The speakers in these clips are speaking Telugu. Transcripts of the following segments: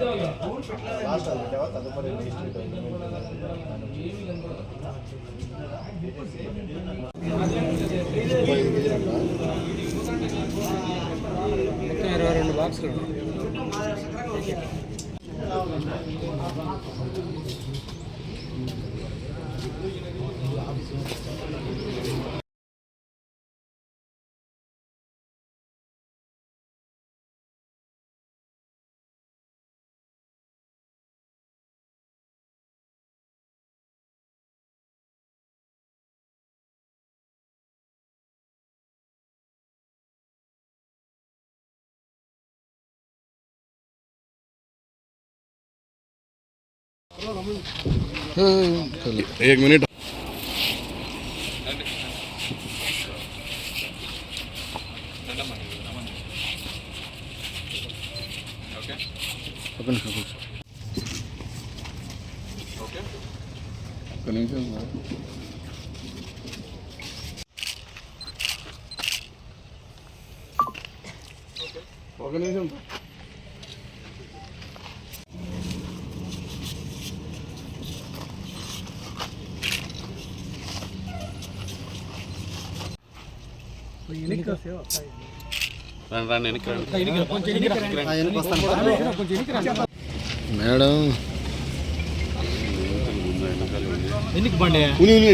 మొత్తం ఇరవై రెండు బాక్సులు एक मिनिट ఒక్క నిమిషం సార్. ఒక నిమిషం మేడం. ఎన్నికి బండి. ఉని, ఉని.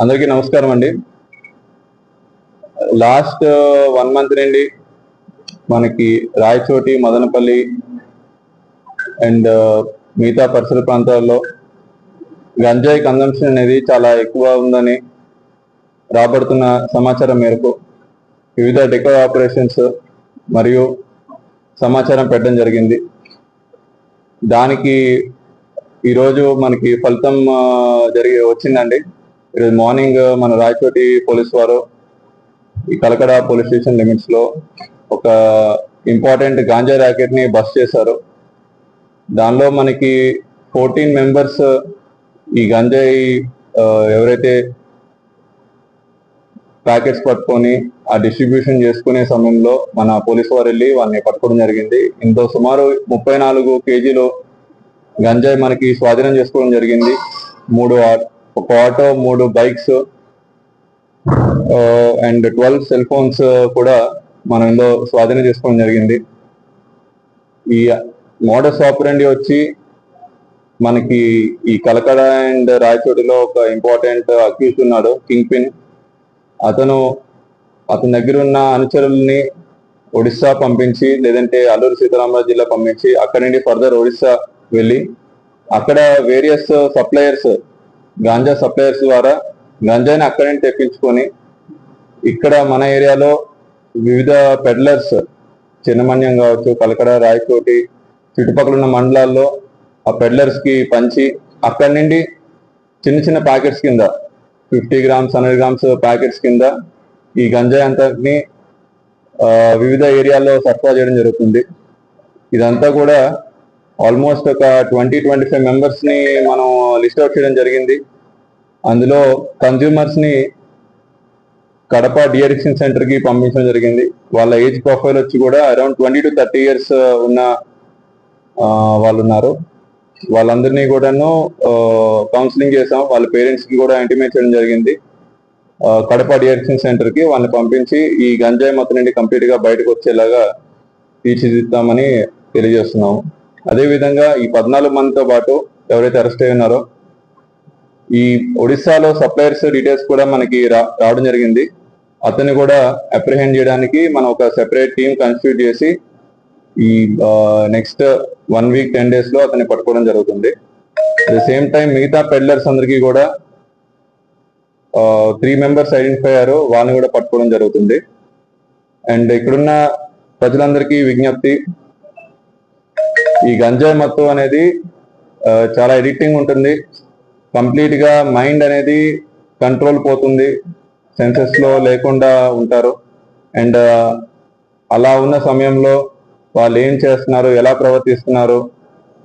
అందరికీ నమస్కారం అండి. లాస్ట్ వన్ మంత్ నుండి మనకి రాయచోటి మదనపల్లి అండ్ మిగతా పరిసర ప్రాంతాల్లో గంజాయి కన్జంప్షన్ అనేది చాలా ఎక్కువ ఉందని రాబడుతున్న సమాచారం మేరకు వివిధ డెకో ఆపరేషన్స్ మరియు సమాచారం పెట్టడం జరిగింది. దానికి ఈరోజు మనకి ఫలితం జరిగి వచ్చిందండి. ఈరోజు మార్నింగ్ మన రాయచోటి పోలీస్ వారు ఈ కలకడ పోలీస్ స్టేషన్ లిమిట్స్లో ఒక ఇంపార్టెంట్ గాంజా ర్యాకెట్ని బస్ చేశారు. దానిలో మనకి ఫోర్టీన్ మెంబర్స్ ఈ గంజాయి ఎవరైతే ప్యాకెట్స్ పట్టుకొని ఆ డిస్ట్రిబ్యూషన్ చేసుకునే సమయంలో మన పోలీసు వారు వెళ్ళి వారిని పట్టుకోవడం జరిగింది. ఇందులో సుమారు ముప్పై నాలుగు కేజీలు గంజాయి మనకి స్వాధీనం చేసుకోవడం జరిగింది. మూడు ఒక ఆటో మూడు bikes and twelve cell phones కూడా మనం ఇందులో స్వాధీనం చేసుకోవడం జరిగింది. ఈ మోడస్ ఆపరండి వచ్చి మనకి ఈ కలకడ అండ్ రాయచోటిలో ఒక ఇంపార్టెంట్ అక్యూజ్ ఉన్నాడు కింగ్ పిన్ అతను అతని దగ్గర ఉన్న అనుచరుల్ని ఒడిస్సా పంపించి లేదంటే అల్లూరు సీతారామరాజు జిల్లా పంపించి అక్కడి నుండి ఫర్దర్ ఒడిస్సా వెళ్ళి అక్కడ వేరియస్ సప్లయర్స్ గాంజా సప్లయర్స్ ద్వారా గంజాయిని అక్కడి నుంచి తెప్పించుకొని ఇక్కడ మన ఏరియాలో వివిధ పెడ్లర్స్ చిన్నమన్యం కావచ్చు కలకడ రాయచోటి చుట్టుపక్కల ఉన్న మండలాల్లో ఆ పెడ్లర్స్కి పంచి అక్కడి నుండి చిన్న చిన్న ప్యాకెట్స్ కింద fifty grams hundred grams packets కింద ఈ గంజాయి అంతటిని వివిధ ఏరియాల్లో సరఫరా చేయడం జరుగుతుంది. ఇదంతా కూడా ఆల్మోస్ట్ ఒక ట్వంటీ ట్వంటీ ఫైవ్ మెంబర్స్ని మనం లిస్ట్ అవుట్ చేయడం జరిగింది. అందులో కన్జ్యూమర్స్ని కడప డిఎడిక్షన్ సెంటర్కి పంపించడం జరిగింది. వాళ్ళ ఏజ్ ప్రొఫైల్ వచ్చి కూడా around twenty to thirty years ఉన్న వాళ్ళు ఉన్నారు. వాళ్ళందరినీ కూడాను కౌన్సిలింగ్ చేసాం వాళ్ళ పేరెంట్స్కి కూడా ఇంటిమేట్ చేయడం జరిగింది. కడప డియాక్షన్ సెంటర్కి వాళ్ళని పంపించి ఈ గంజాయి మొత్తం నుండి కంప్లీట్గా బయటకు వచ్చేలాగా తీర్చిదిద్దామని తెలియజేస్తున్నాము. అదే విధంగా ఈ పద్నాలుగు మందితో పాటు ఎవరైతే అరెస్ట్ అయి ఉన్నారో ఈ ఒడిస్సాలో సప్లయర్స్ డీటెయిల్స్ కూడా మనకి రా- రావడం జరిగింది. అతన్ని కూడా అప్రిహెండ్ చేయడానికి మనం ఒక సెపరేట్ టీం కన్స్టిట్యూట్ చేసి ఈ నెక్స్ట్ వన్ వీక్ టెన్ డేస్లో అతన్ని పట్టుకోవడం జరుగుతుంది. అట్ ద సేమ్ టైం మిగతా పెడ్లర్స్ అందరికీ కూడా త్రీ మెంబర్స్ ఐడెంటిఫై అయ్యారు. వాళ్ళని కూడా పట్టుకోవడం జరుగుతుంది. అండ్ ఇక్కడున్న ప్రజలందరికీ విజ్ఞప్తి ఈ గంజాయి మత్తు అనేది చాలా ఎడిక్టింగ్ ఉంటుంది. కంప్లీట్గా మైండ్ అనేది కంట్రోల్ పోతుంది. సెన్సెస్లో లేకుండా ఉంటారు. అండ్ అలా ఉన్న సమయంలో వాళ్ళు ఏం చేస్తున్నారు ఎలా ప్రవర్తిస్తున్నారు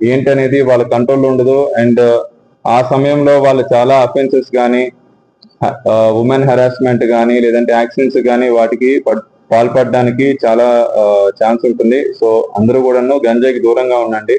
ఏంటి అనేది వాళ్ళ కంట్రోల్ ఉండదు. అండ్ uh, ఆ సమయంలో వాళ్ళు చాలా అఫెన్సెస్ కానీ ఉమెన్ హెరాస్మెంట్ కానీ లేదంటే యాక్సిడెంట్స్ కానీ వాటికి పడ్- పాల్పడడానికి చాలా uh, ఛాన్స్ ఉంటుంది. సో అందరూ కూడాను గంజాయికి దూరంగా ఉండండి.